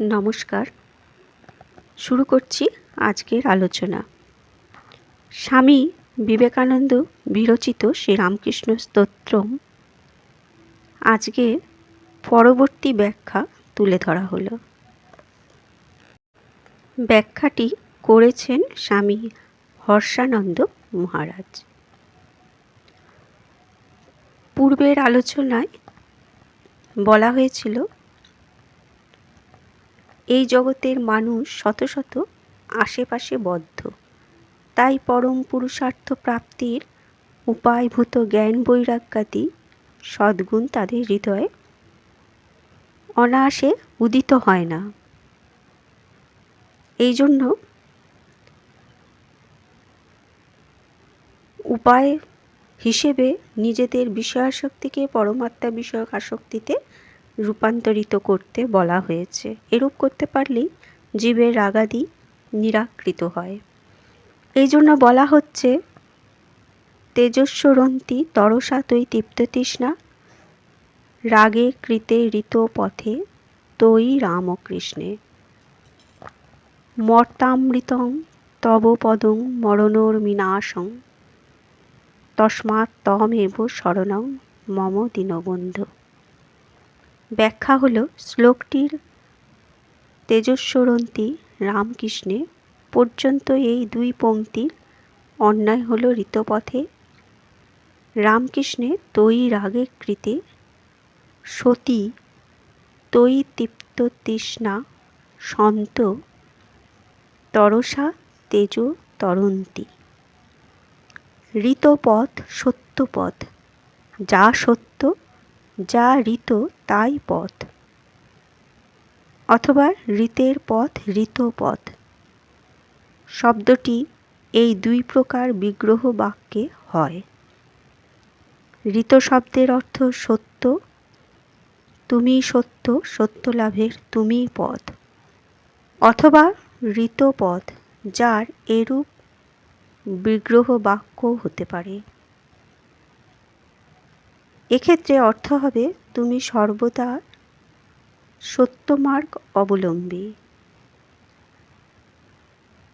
নমস্কার। শুরু করছি আজকের আলোচনা। স্বামী বিবেকানন্দ বিরচিত শ্রীরামকৃষ্ণ স্তোত্রম। আজকে পরবর্তী ব্যাখ্যা তুলে ধরা হলো। ব্যাখ্যাটি করেছেন স্বামী হর্ষানন্দ মহারাজ। পূর্বের আলোচনায় বলা হয়েছিল এই জগতের মানুষ শত শত আশেপাশে বদ্ধ। তাই পরম পুরুষার্থ প্রাপ্তির উপায়ভূত জ্ঞান বৈরাগ্যাদি সদ্গুণ তাদের হৃদয়ে অনায়াসে উদিত হয় না। এই জন্য উপায় হিসেবে নিজেদের বিষয়াসক্তিকে, পরমাত্মা বিষয়ক আসক্তিতে রূপান্তরিত করতে বলা হয়েছে। এরূপ করতে পারলেই জীবের রাগাদি নিরাকৃত হয়। এই জন্য বলা হচ্ছে, তেজস্বরন্তি তরসা তৈ তৃপ্ততৃষ্ণা, রাগে কৃতে ঋত পথে তৈ রামকৃষ্ণে। মর্তামৃতং তব পদং মরণোর বিনাশং তস্মাৎ তমেব শরণং মম দীনবন্ধু। ব্যাখ্যা হল শ্লোকটির তেজস্বরন্তী রামকৃষ্ণে পর্যন্ত এই দুই পংক্তির অন্যায় হল ঋতপথে রামকৃষ্ণে তৈ রাগে কৃতে সতী তৈ তৃপ্ত তৃষ্ণা সন্ত তরসা তেজ তরন্তি। ঋতপথ সত্যপথ, যা সত্য যা ঋত, তাই পথ। অথবা ঋতের পথ, ঋত পথ। শব্দটি এই দুই প্রকার বিগ্রহ বাক্যে হয়। ঋত শব্দের অর্থ সত্য, তুমি সত্য সত্য লাভের তুমি পথ। অথবা ঋতপথ যার এরূপ বিগ্রহ বাক্য হতে পারে। এক্ষেত্রে অর্থ হবে তুমি সর্বদা সত্যমার্গ অবলম্বী।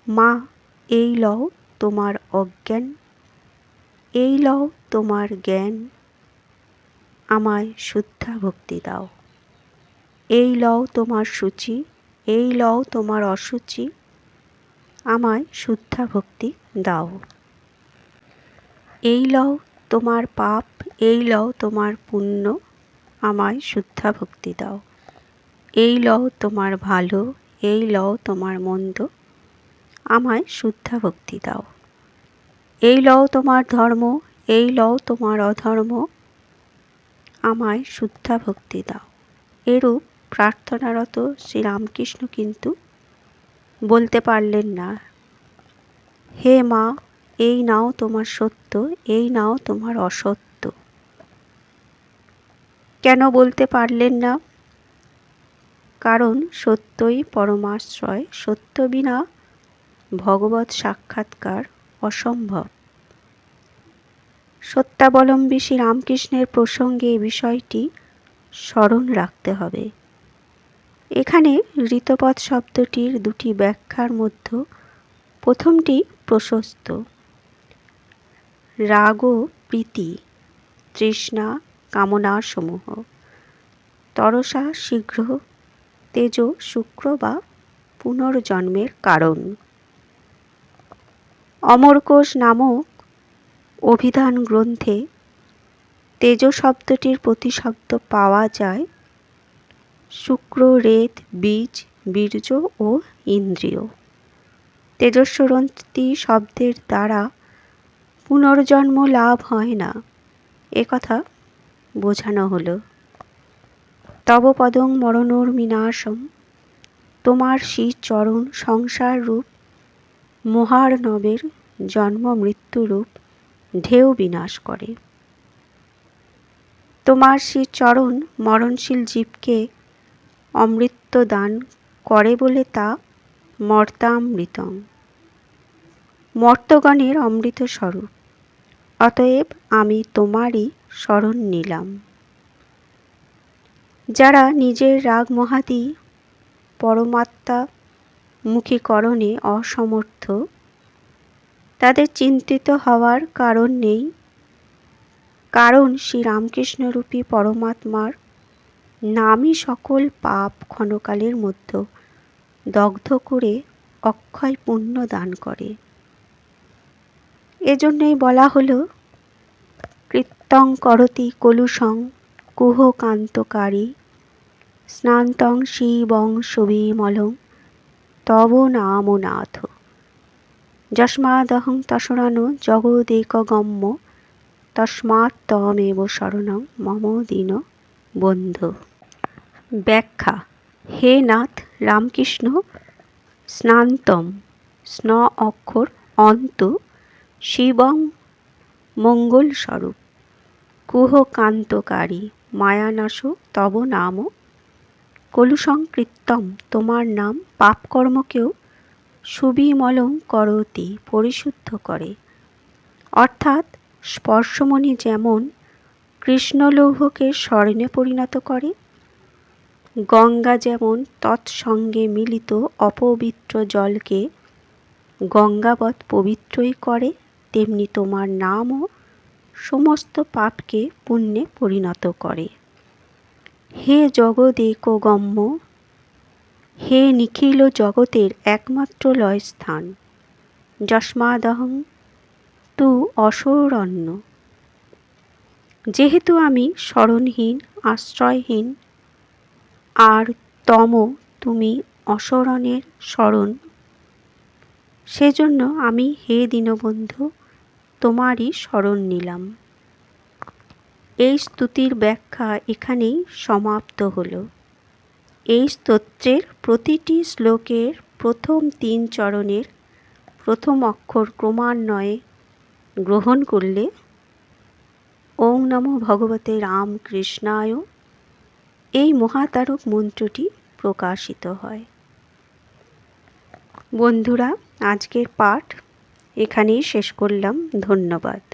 মা, এই লও তোমার অজ্ঞান, এই লও তোমার জ্ঞান, আমায় শুদ্ধা ভক্তি দাও। এই লও তোমার সূচি, এই লও তোমার অসুচি, আমায় শুদ্ধা ভক্তি দাও। এই লও তোমার পাপ এই লও তোমার পুণ্য, আমায় শুদ্ধা ভক্তি দাও। এই লও তোমার ভালো, এই লও তোমার মন্দ, আমায় শুদ্ধা ভক্তি দাও। এই লও তোমার ধর্ম, এই লও তোমার অধর্ম, আমায় শুদ্ধা ভক্তি দাও। এরূপ প্রার্থনারত শ্রীরামকৃষ্ণ কিন্তু বলতে পারলেন না, হে মা, এই নাও তোমার সত্য, এই নাও তোমার অসত্য কেন বলতে পারলেন না? কারণ সত্যই পরমাশ্রয় সত্য বিনা ভগবত সাক্ষাৎকার অসম্ভব। সত্যাবলম্বী শ্রী রামকৃষ্ণের প্রসঙ্গে এ বিষয়টি স্মরণ রাখতে হবে। এখানে ঋতপথ শব্দটির দুটি ব্যাখ্যার মধ্যে প্রথমটি প্রশস্ত। রাগ ও প্রীতি, তৃষ্ণা কামনাসমূহ। তরসা শীঘ্র, তেজ শুক্র বা পুনর্জন্মের কারণ। অমরকোষ নামক অভিধান গ্রন্থে তেজ শব্দটির প্রতিশব্দ পাওয়া যায় শুক্র, রেত, বীজ, বীর্য ও ইন্দ্রিয়। তেজস্বরন্তী শব্দের দ্বারা পুনর্জন্ম লাভ হয় না। একথা বোঝানো হলো। তব পদং মরণোর বিনাশম তোমার শ্রী চরণ সংসার রূপ মহার্ণবের জন্ম মৃত্যুরূপ ঢেউ বিনাশ করে। তোমার শ্রী চরণ মরণশীল জীবকে অমৃত দান করে বলে তা মর্তামৃতম মর্তগণের অমৃত স্বরূপ অতএব আমি তোমারই শরণ নিলাম। যারা নিজের রাগ মহাদি, পরমাত্মা মুখীকরণে অসমর্থ, তাদের চিন্তিত হওয়ার কারণ নেই। কারণ শ্রী রামকৃষ্ণরূপী পরমাত্মার নামই সকল পাপ ক্ষণকালের মধ্যে দগ্ধ করে অক্ষয় পুণ্য দান করে। এজন্যই বলা হলো কৃত্তং করতি কলুষং কুহকান্তকারী। স্নান্তং শিবং সুবিমলং তব নাম নাথ। যস্মাদহং তসরানো জগদেকগম্য তস্মাৎ তমেব শরণং মম দীন বন্ধু। ব্যাখ্যা, হে নাথ রামকৃষ্ণ, স্নান্তম স্ন অক্ষর অন্ত শিবং মঙ্গলস্বরূপ। কুহকান্তকারী, মায়ানাশ, তব নাম। কলুসংকৃত্তম, তোমার নাম। পাপকর্মকেও সুবিমলং করতি, পরিশুদ্ধ করে। অর্থাৎ স্পর্শমণি যেমন কৃষ্ণলৌহকে স্বর্ণে পরিণত করে, গঙ্গা যেমন তৎসঙ্গে মিলিত অপবিত্র জলকে গঙ্গাবৎ পবিত্রই করে, তেমনি তোমার নামও সমস্ত পাপকে পুণ্যে পরিণত করে। হে জগদেক গম্য হে নিখিল জগতের একমাত্র লয় স্থান যস্মাদহং তু অসরণ্য। যেহেতু আমি স্মরণহীন, আশ্রয়হীন, আর তম তুমি অসরণের স্মরণ, সেজন্য আমি হে দীনবন্ধু তোমারই স্মরণ নিলাম। এই স্তুতির ব্যাখ্যা এখানেই সমাপ্ত হল। এই স্তোত্রের প্রতিটি শ্লোকের প্রথম তিন চরণের প্রথম অক্ষর ক্রমান্বয়ে গ্রহণ করলে ওং নম ভগবতে রামকৃষ্ণায় এই মহাতারক মন্ত্রটি প্রকাশিত হয়। বন্ধুরা, আজকের পাঠ এখানেই শেষ করলাম ধন্যবাদ।